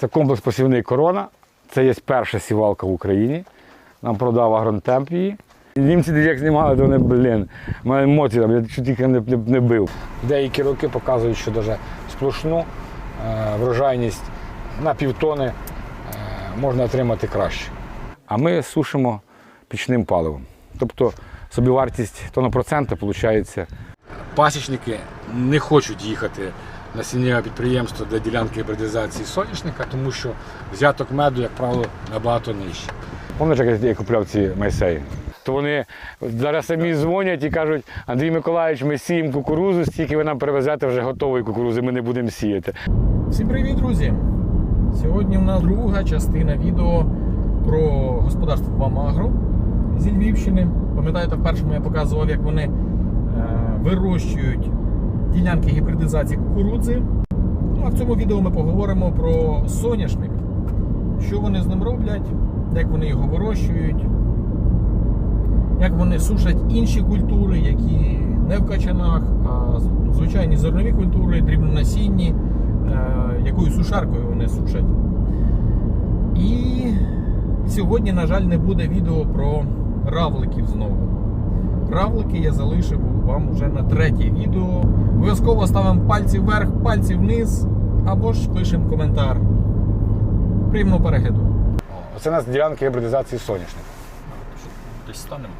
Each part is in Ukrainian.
Це комплекс посівний корона. Це є перша сівалка в Україні. Нам продав агронтемп її. І Німці як знімали, то вони, блін, мене емоції, там, я тільки не, не, не бив. Деякі роки показують, що навіть сплошну е, врожайність на півтони е, можна отримати краще. А ми сушимо пічним паливом. Тобто собівартість тонопроцента виходить. Пасічники не хочуть їхати на сіннєве підприємство для ділянки гібридизації соняшника, тому що взяток меду, як правило, набагато нижчий. Пам'ятаєш, як я купляв ці майсеї? То вони зараз самі дзвонять і кажуть, Андрій Миколаївич, ми сіємо кукурузу, стільки ви нам привезете вже готової кукурузи, ми не будемо сіяти. Всім привіт, друзі! Сьогодні в нас друга частина відео про господарство Вамагро зі Львівщини. Пам'ятаєте, в першому я показував, як вони е, вирощують ділянки гібридизації кукурудзи. Ну а в цьому відео ми поговоримо про соняшник, що вони з ним роблять, як вони його вирощують, як вони сушать інші культури, які не в качанах, а звичайні зернові культури, дрібнонасінні, е, якою сушаркою вони сушать. І сьогодні, на жаль, не буде відео про равликів знову. Равлики я залишив вам вже на третє відео. Обов'язково ставимо пальці вверх, пальці вниз, або ж пишемо коментар. Приємного перегляду. Оце у нас ділянки гібридизації соняшника. Десь станемо.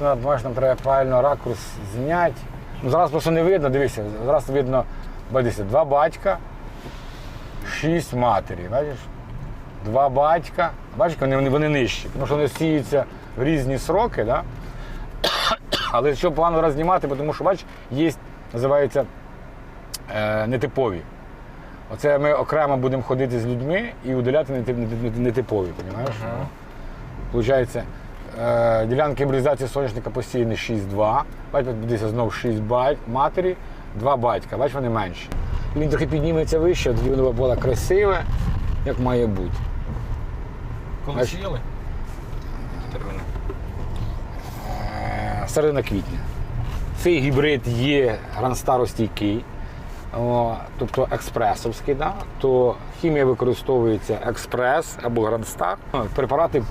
Ну, бачиш, нам треба правильно ракурс зняти. Ну, зараз просто не видно, дивися, зараз видно, бачите, два батька, шість матері. Бачиш? Два батька. Бачиш, вони, вони, вони нижчі, тому що вони сіються в різні сроки, да? Але що погано раз знімати, тому що, бачиш, є, називається е, нетипові. Оце ми окремо будемо ходити з людьми і удаляти нетип- нетип- нетипові, розумієш? Ага. Получається, е, ділянки гібридизації соняшника посіяні 6-2. Бачите, дивіться, знову 6 бать, матері, 2 батька. Бачиш, вони менші. Він трохи підніметься вище, тоді воно було красиве, як має бути. Коли Бачиш? сіяли? Терміни. Е, Середина квітня. Цей гібрид є гранстаростійкий, тобто експресовський, да? то хімія використовується експрес або гранстар. Препарати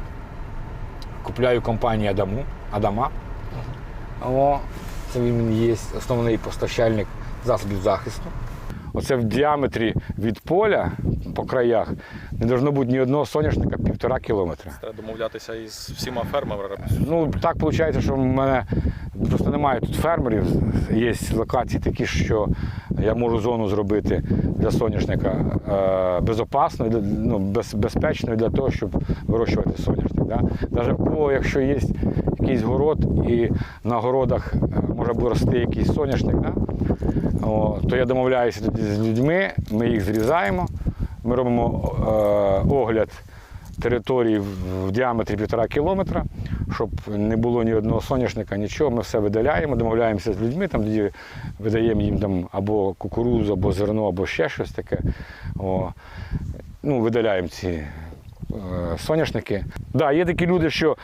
купляю компанії Адаму, Адама. О, це він є основний постачальник засобів захисту. Оце в діаметрі від поля по краях не должно бути ні одного соняшника півтора кілометра. Треба домовлятися із всіма фермерами. Ну так виходить, що в мене просто немає тут фермерів. Є локації такі, що я можу зону зробити для соняшника е, безопасною, ну, без, безпечною для того, щоб вирощувати соняшник. Да? Навіть якщо є якийсь город і на городах е, може рости якийсь соняшник, да? О, то я домовляюся з людьми, ми їх зрізаємо, ми робимо е, огляд території в, діаметрі півтора кілометра, щоб не було ні одного соняшника, нічого. Ми все видаляємо, домовляємося з людьми, там тоді видаємо їм там або кукурузу, або зерно, або ще щось таке. О, ну, видаляємо ці соняшники. Да, є такі люди, що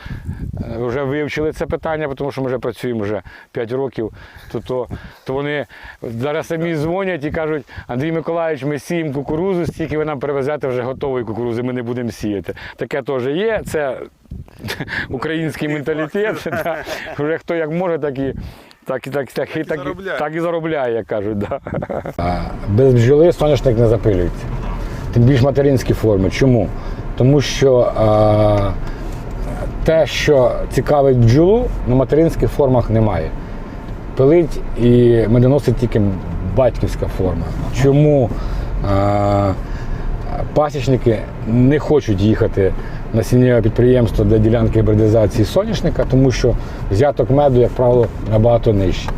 е, вже вивчили це питання, тому що ми вже працюємо вже 5 років. То, то, то вони зараз самі дзвонять і кажуть, Андрій Миколаївич, ми сіємо кукурузу, стільки ви нам привезете вже готової кукурузи, ми не будемо сіяти. Таке теж є. Це український менталітет. да. Вже хто як може, так і. Так, і- так, так, і, так, і- заробляє. так і заробляє, як кажуть. Да. Без бджоли соняшник не запилюється. Тим більш материнські форми. Чому? Тому що а, те, що цікавить бджолу, на материнських формах немає. Пилить і медоносить тільки батьківська форма. Чому а, пасічники не хочуть їхати на сіннєве підприємство для ділянки гібридизації соняшника, тому що взяток меду, як правило, набагато нижчий.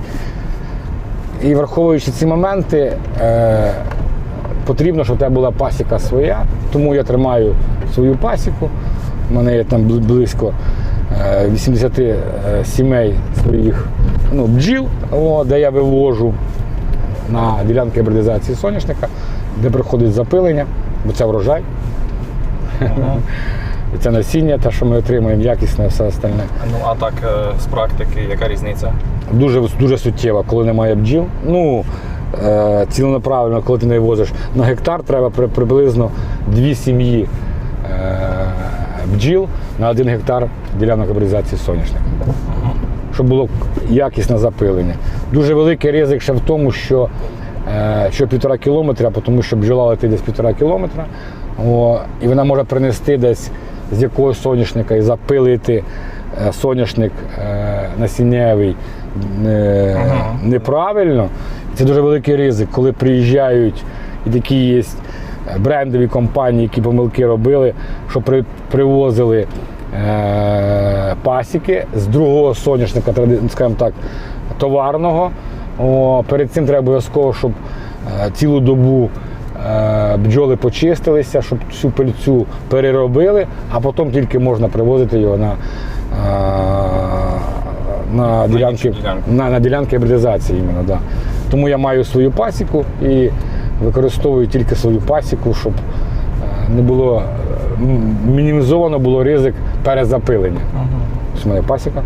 І враховуючи ці моменти, е, потрібно, щоб у тебе була пасіка своя, тому я тримаю свою пасіку. У мене є там близько е, 80 е, сімей своїх ну, бджіл, о, де я вивожу на ділянки гібридизації соняшника, де проходить запилення, бо це врожай. Це насіння, те, що ми отримуємо, якісне, все остальне. Ну а так е, з практики, яка різниця? Дуже, дуже суттєва, коли немає бджіл. Ну, е, коли ти не возиш на гектар, треба приблизно дві сім'ї е, бджіл на один гектар ділянок обрізації соняшника. Щоб було якісне запилення. Дуже великий ризик ще в тому, що, е, що півтора кілометра, тому що бджола летить десь півтора кілометра, о, і вона може принести десь з якогось соняшника і запилити е, соняшник е, насіннєвий е, неправильно. Це дуже великий ризик, коли приїжджають і такі є брендові компанії, які помилки робили, що при, привозили е, пасіки з другого соняшника, скажімо так, товарного. О, перед цим треба обов'язково, щоб е, цілу добу е, бджоли почистилися, щоб всю пильцю переробили, а потім тільки можна привозити його на, е, на, ділянки, на, на ділянки гібридизації. Іменно, да. Тому я маю свою пасіку і використовую тільки свою пасіку, щоб е, не було е, мінімізовано було ризик перезапилення. Ось у мене пасіка.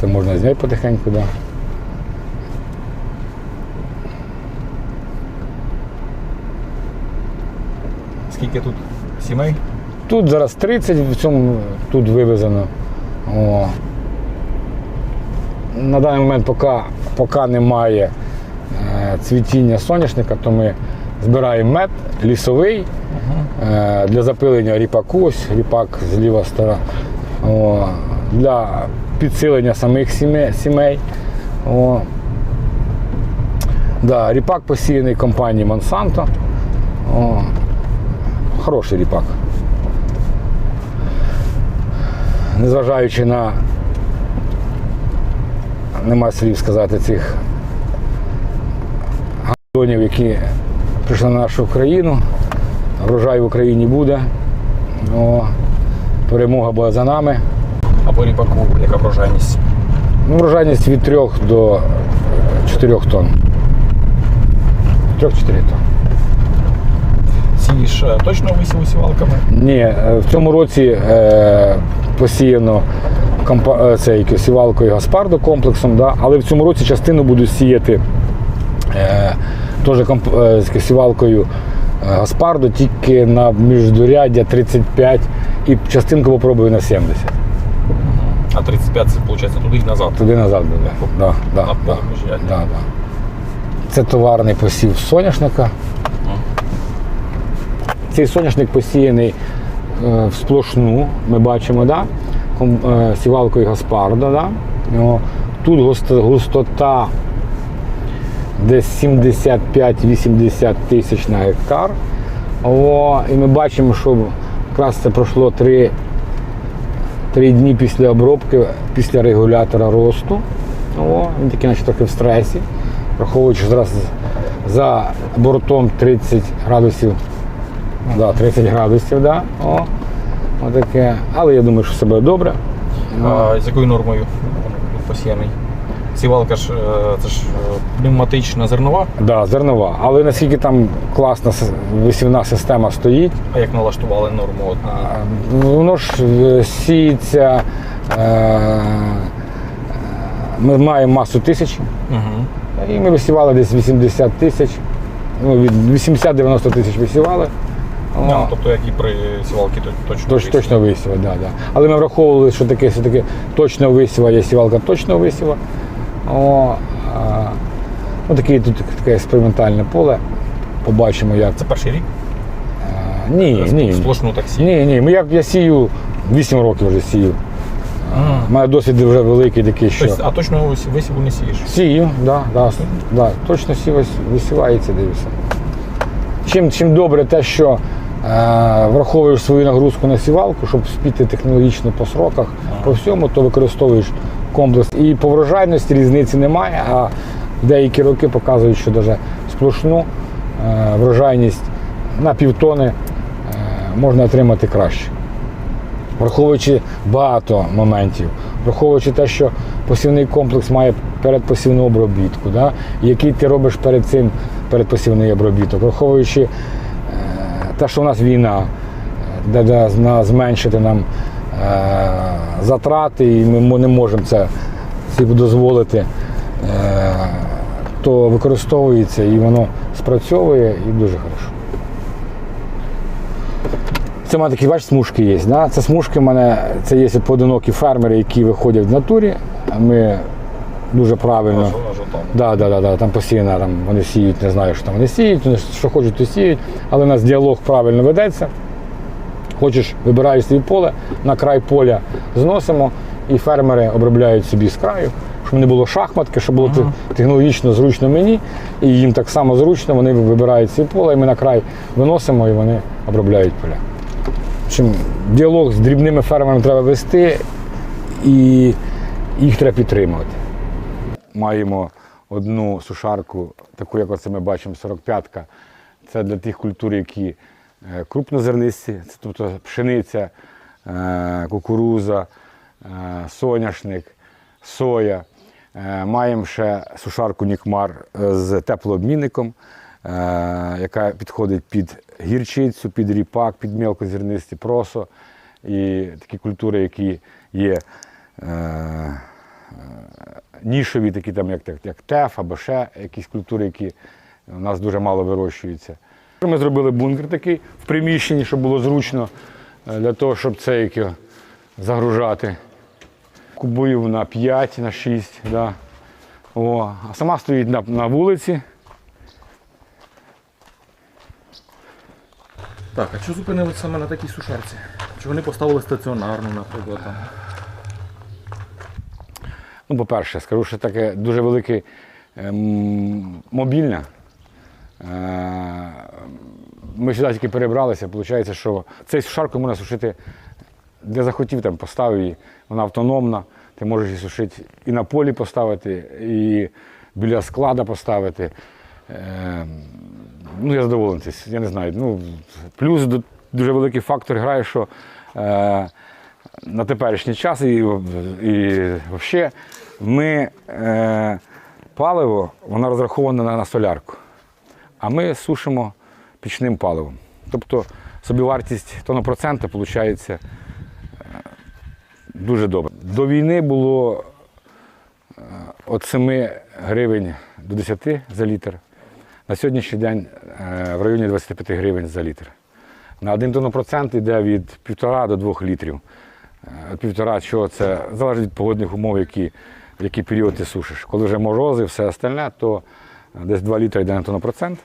Це можна зняти потихеньку, Да. Скільки тут сімей? Тут зараз 30, в цьому тут вивезено. О. На даний момент, поки, поки немає цвітіння соняшника, то ми збираємо мед лісовий е, для запилення ріпаку, ось ріпак зліва стара. О, для підсилення самих сімей. сімей. О. Да, ріпак посіяний компанією Monsanto. О. Хороший ріпак. незважаючи на нема слів сказати цих гандонів, які прийшли на нашу країну. Врожай в Україні буде. О, перемога буде за нами. А по ріпаку яка врожайність? Ну, врожайність від 3 до 4 тонн. 3-4 тонн. Сієш е, точно висіву сівалками? Ні, е, в цьому році е, посіяно компа- е, цей сівалкою Гаспардо комплексом, да? але в цьому році частину буду сіяти е, теж комп- е, з сівалкою е, Гаспардо, тільки на міждуряддя 35 і частинку попробую на 70. А 35 це виходить туди і назад. Туди назад буде. Да, да, На да, да, да. Це товарний посів соняшника. Цей соняшник посіяний е, в сплошну, ми бачимо, да? ком- е, сівалкою Гаспарда. Да? Тут густота десь 75-80 тисяч на гектар. О, і ми бачимо, що якраз це пройшло три, три дні після обробки, після регулятора росту. О, він такий наче трохи в стресі, враховуючи зараз за бортом 30 градусів Да, 30 градусів, да. О, отаке. Але я думаю, що все буде добре. А з якою нормою посіяний? Сівалка ж е, це ж е, пневматична зернова, Да, зернова. Але наскільки там класна висівна система стоїть, а як налаштували норму? От, а, воно ж е, сіється. Е, ми маємо масу тисяч, угу. і ми висівали десь 80 тисяч. Ну, від 80-90 тисяч висівали. О. Ну, тобто як і при сівалці то- точно. Точ, висів. точно висіва, да, да. Але ми враховували, що таке все-таки точно висіва, є сівалка точно висіва. О, а, ну, таке, тут таке експериментальне поле. Побачимо, як. Це перший рік? А, ні, ні. Сплошну таксі. Ні, ні. Як я сію 8 років вже сію. У мене досвід вже великий такий, що. Тобто, а точно висіву не сієш? Сію, да, да, да, точно сіва висівається, дивися. Чим, чим добре те, що е, враховуєш свою нагрузку на сівалку, щоб спіти технологічно по сроках, по всьому, то використовуєш комплекс. І по врожайності різниці немає, а деякі роки показують, що навіть сплошну е, врожайність на півтони е, можна отримати краще враховуючи багато моментів, враховуючи те, що посівний комплекс має передпосівну обробітку, да? який ти робиш перед цим передпосівний обробіток, враховуючи е, те, що у нас війна, де, де зменшити нам затрати, і ми не можемо це собі дозволити е, то використовується і воно спрацьовує і дуже хорошо. Це мене такі, бачиш, смужки є. Да? Це смужки в мене, це є поодинокі фермери, які виходять в натурі. Ми дуже правильно. Да, да, да, да, там постійно там, вони сіють, не знаю, що там вони сіють, вони що хочуть, то сіють, але у нас діалог правильно ведеться. Хочеш, вибираєш свій поле, на край поля зносимо, і фермери обробляють собі з краю, щоб не було шахматки, щоб було те- технологічно зручно мені, і їм так само зручно, вони вибирають свій поле, і ми на край виносимо і вони обробляють поля. В общем, діалог з дрібними фермерами треба вести і їх треба підтримувати. Маємо одну сушарку, таку, як оце ми бачимо, 45-ка. Це для тих культур, які крупнозернисті, це тобто пшениця, е, кукуруза, е, соняшник, соя. Е, Маємо ще сушарку Нікмар е, з теплообмінником, е, яка підходить під гірчицю, під ріпак, під мелкозернисті, просо і такі культури, які є. е, нішові, такі там, як, як, як теф або ще якісь культури, які у нас дуже мало вирощуються. Ми зробили бункер такий в приміщенні, щоб було зручно е, для того, щоб це як загружати. Кубів на 5, на 6. Да. О, а сама стоїть на, на вулиці. Так, а що зупинилися саме на такій сушарці? Чи вони поставили стаціонарну, наприклад? Там? Ну, по-перше, скажу, що таке дуже велике ем, мобільне. Ми сюди тільки перебралися, виходить, що цей сушарку можна сушити де захотів, там поставив її. Вона автономна, ти можеш її сушити і на полі поставити, і біля склада поставити. Е, Ну, я задоволений, я не знаю. Ну, плюс дуже великий фактор грає, що е, на теперішній час і, і взагалі ми е, паливо, воно розраховане на, на солярку, а ми сушимо пічним паливом. Тобто собівартість тонопроцента виходить е, дуже добре. До війни було е, від 7 гривень до 10 за літр. На сьогоднішній день е, в районі 25 гривень за літр. На 1 тонопроцент йде від 1,5 до 2 літрів. Е, півтора чого це залежить від погодних умов, які, який період ти сушиш. Коли вже морози, все остальне, то е, десь 2 літри йде на тонопроцент.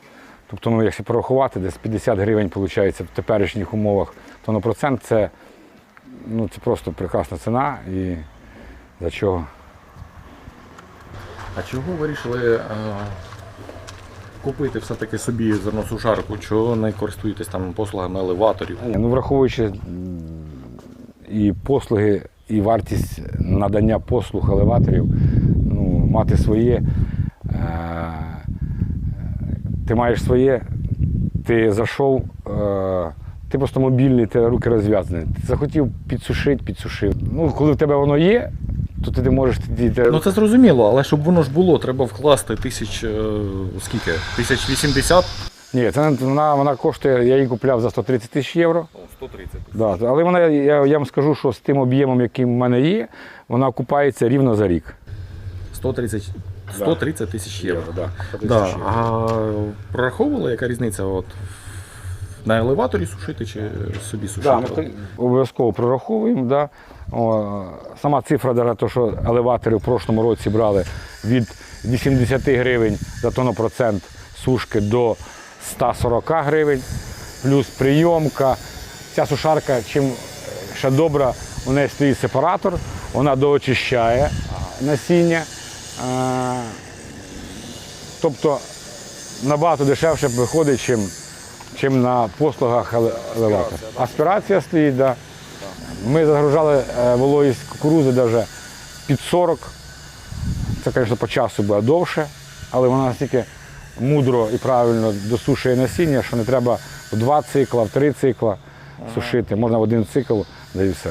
Тобто, ну, якщо порахувати, десь 50 гривень виходить в теперішніх умовах тонопроцент, це, ну, це просто прекрасна ціна і за чого. А чого вирішили е, купити все-таки собі зерносушарку? Чого не користуєтесь там послугами елеваторів? Ну, враховуючи і послуги, і вартість надання послуг елеваторів, ну, мати своє, е, ти маєш своє, ти зайшов, е, ти просто мобільний, ти руки розв'язані. Ти захотів підсушити, підсушив. Ну, коли в тебе воно є, то ти не можеш тоді. ти- Ну це зрозуміло, але щоб воно ж було, треба вкласти тисяч е, скільки? Тисяч вісімдесят? Ні, це вона, вона коштує, я її купляв за 130 тисяч євро. 130. Да, але вона, я, я вам скажу, що з тим об'ємом, який в мене є, вона купається рівно за рік. 130, 130 тисяч євро. Да, Да. А прораховували, яка різниця от, на елеваторі сушити чи собі сушити? Да, ми обов'язково прораховуємо. Да. О, сама цифра, даже то, що елеватори в прошлому році брали від 80 гривень за тонопроцент сушки до 140 гривень, плюс прийомка. Ця сушарка, чим ще добра, у неї стоїть сепаратор, вона доочищає насіння. Тобто набагато дешевше виходить, чим, чим на послугах еле- елеватора. Аспірація стоїть, да. Ми загружали е, вологість кукурузи навіть під 40. Це, звісно, по часу буде довше, але вона настільки мудро і правильно досушує насіння, що не треба в два цикла, в три цикла сушити. Можна в один цикл, да і все.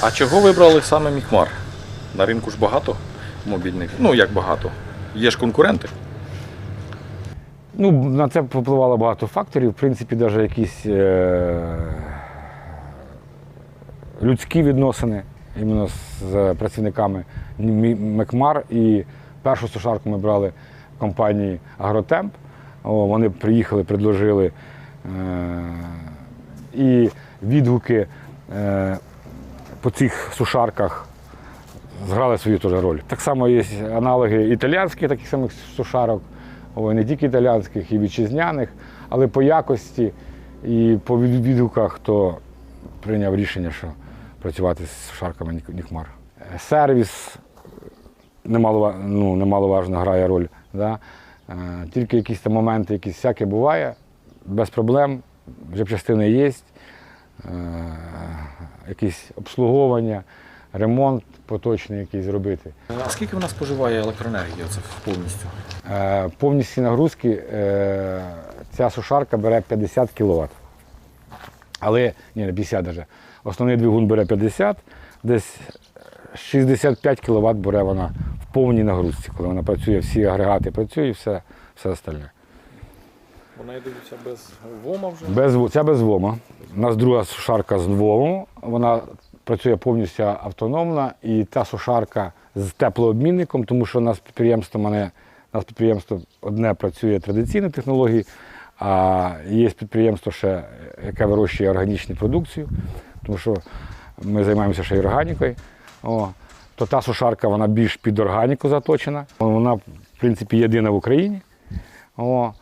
А чого вибрали саме Мікмар? На ринку ж багато мобільних. Ну як багато. Є ж конкуренти. Ну, на це впливало багато факторів. В принципі, навіть якісь е- людські відносини іменно з працівниками Мекмар і Першу сушарку ми брали в компанії Агротемп. О, вони приїхали, предложили. Е- і відгуки е- по цих сушарках зграли свою теж роль. Так само є аналоги італійських таких самих сушарок, не тільки італійських, і вітчизняних, але по якості і по від- відгуках, хто прийняв рішення, що працювати з сушарками Нікмар. Е, Сервіс немалова, ну, немаловажно грає роль. Да? Е, Тільки якісь там моменти, якісь всяке буває, без проблем, запчастини є, е, якісь обслуговування, ремонт поточний якийсь зробити. А скільки вона споживає електроенергії оце повністю? Е, Повністю нагрузки е, ця сушарка бере 50 кВт. Але ні, не 50 навіть. Основний двигун бере 50, десь 65 кВт бере вона в повній нагрузці, коли вона працює, всі агрегати працюють, все, все остальне. Вона я дивлюся без ВОМа вже. Без, це без ВОМа. У нас друга сушарка з ВОМом. Вона працює повністю автономно. І та сушарка з теплообмінником, тому що у нас підприємство, мене, у нас підприємство одне працює традиційною технологією, а є підприємство ще, яке вирощує органічну продукцію, тому що ми займаємося ще й органікою. О, то та сушарка вона більш під органіку заточена. Вона, в принципі, єдина в Україні. О,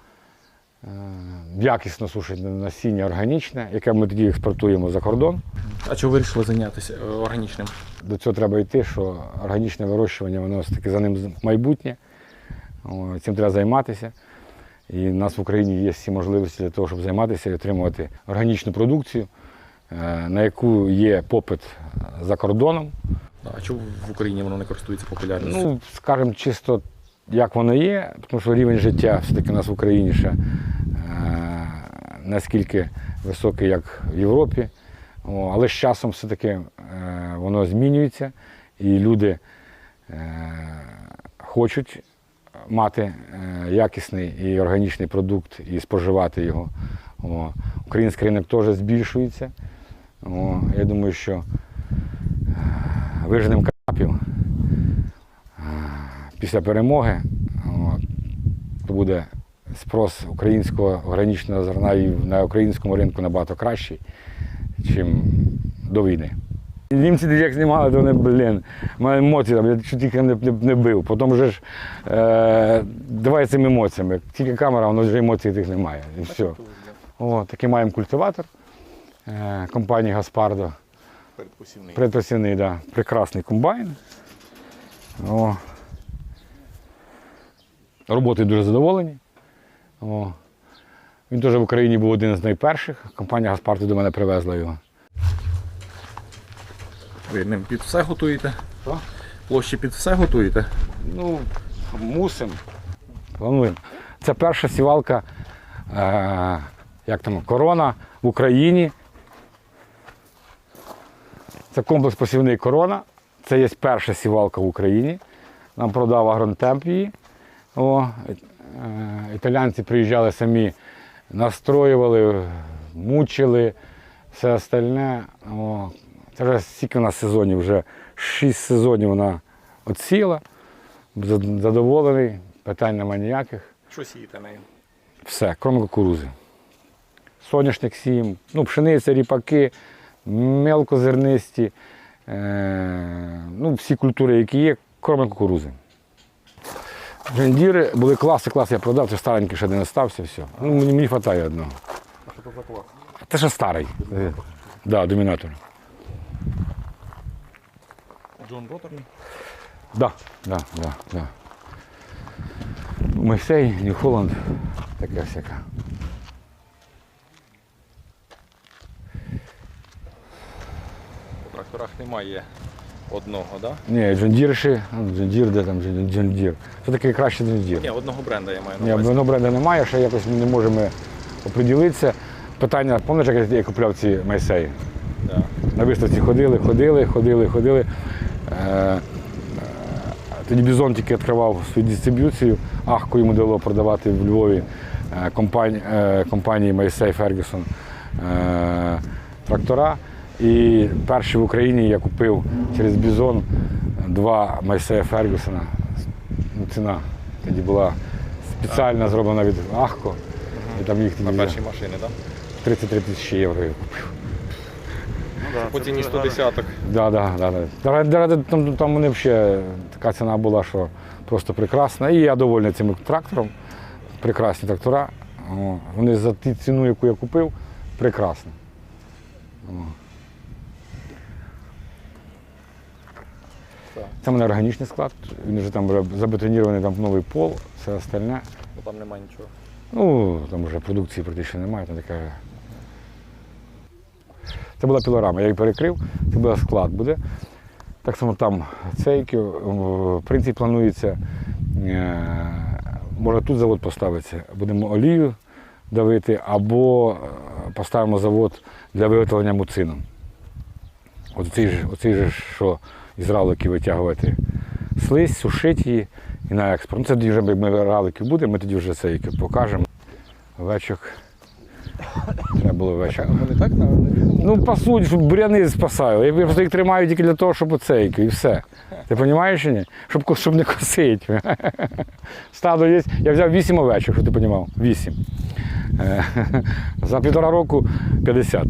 якісно сушить насіння органічне, яке ми тоді експортуємо за кордон. А чого вирішили зайнятися е, органічним? До цього треба йти, що органічне вирощування, воно все-таки за ним майбутнє. Цим треба займатися. І в нас в Україні є всі можливості для того, щоб займатися і отримувати органічну продукцію, е, на яку є попит за кордоном. А чого в Україні воно не користується популярністю? Ну, скажімо, чисто як воно є, тому що рівень життя все-таки у нас в Україні ще е, наскільки високий, як в Європі. Але з часом все-таки е, воно змінюється, і люди е, хочуть мати е, якісний і органічний продукт і споживати його. Український ринок теж збільшується. Я думаю, що крапів після перемоги от, то буде спрос українського органічного зерна і на українському ринку набагато кращий, ніж до війни. Німці як знімали, то вони, блін, мене емоції, там, я чуть їх не, не, не бив. Потім вже ж е, давай цими емоціями. Тільки камера, воно вже емоцій тих немає. І все. О, такий маємо культиватор е, компанії Гаспардо. Передпосівний. Предпосівний, да. прекрасний комбайн. О. Роботою дуже задоволені. О. Він теж в Україні був один з найперших. Компанія Гаспарти до мене привезла його. Ви ним під все готуєте? Що? Площі під все готуєте? Ну, мусимо. Плануємо. Це перша сівалка, е, як там, корона в Україні. Це комплекс посівний корона. Це є перша сівалка в Україні. Нам продав Агронтемп її. О, е, італійці приїжджали самі, настроювали, мучили, все остальне. О, це вже стільки у нас сезонів, вже шість сезонів вона отсіла. Задоволений, питань немає ніяких. Що сієте нею? Все, крім кукурузи. Соняшник сіємо, ну, пшениця, ріпаки, мелкозернисті, е, ну, всі культури, які є, крім кукурузи. Джендіри були класи, класи я продав, це старенький ще не остався, все. Ну, мені, мені вистачає одного. А що це за клас? Це ще старий. Так, да, домінатор. Джон Ротор? Да, да, да, да. Мойсей, Нью-Холланд, таке всяке. По тракторах немає одного, так? Да? Ні, Джондірші, Джондір, де там Джон- Джондір. Це такий кращий Джондір. Ні, одного бренда я маю на Ні, увазі. воно бренду немає, ще якось ми не можемо оприділитися. Питання, пам'ятаєш, як я купляв ці майсеї? Да. На виставці ходили, ходили, ходили, ходили. Е, е, Тоді Бізон тільки відкривав свою дистриб'юцію. Ахку йому дало продавати в Львові е, компанії, Майсей Фергюсон трактора. І перший в Україні я купив через Бізон два Майсея Фергюсона ну, ціна тоді була спеціально зроблена від Ахко. І там їх На першій машині, так? 33 тисячі євро я купив. По ціні 110 Да, да, да, да. Там, там вони взагалі така ціна була, що просто прекрасна. І я довольний цим трактором. Прекрасні трактора. О, Вони за ту ціну, яку я купив, прекрасні. Це в мене органічний склад. Він вже там вже забетонірований там новий пол, все остальне. бо там немає нічого. Ну, там вже продукції практично немає, там така. Це була пілорама, я її перекрив, це буде склад буде. Так само там цейки. В принципі, планується, е, може тут завод поставиться, будемо олію давити, або е, поставимо завод для виготовлення муцину. От цей же, оцей же, що із равликів витягувати слизь, сушити її і на експорт. Ну, це тоді вже як ми равликів буде, ми тоді вже це покажемо. Овечок. Треба було овечок. Вони так. Ну, по суті, щоб буряни спасаю. Я просто їх тримаю тільки для того, щоб оцейки, і все. Ти розумієш чи ні? Щоб, щоб не косити. Стадо є. Я взяв 8 овечок, щоб ти розумів. 8. За півтора року 50.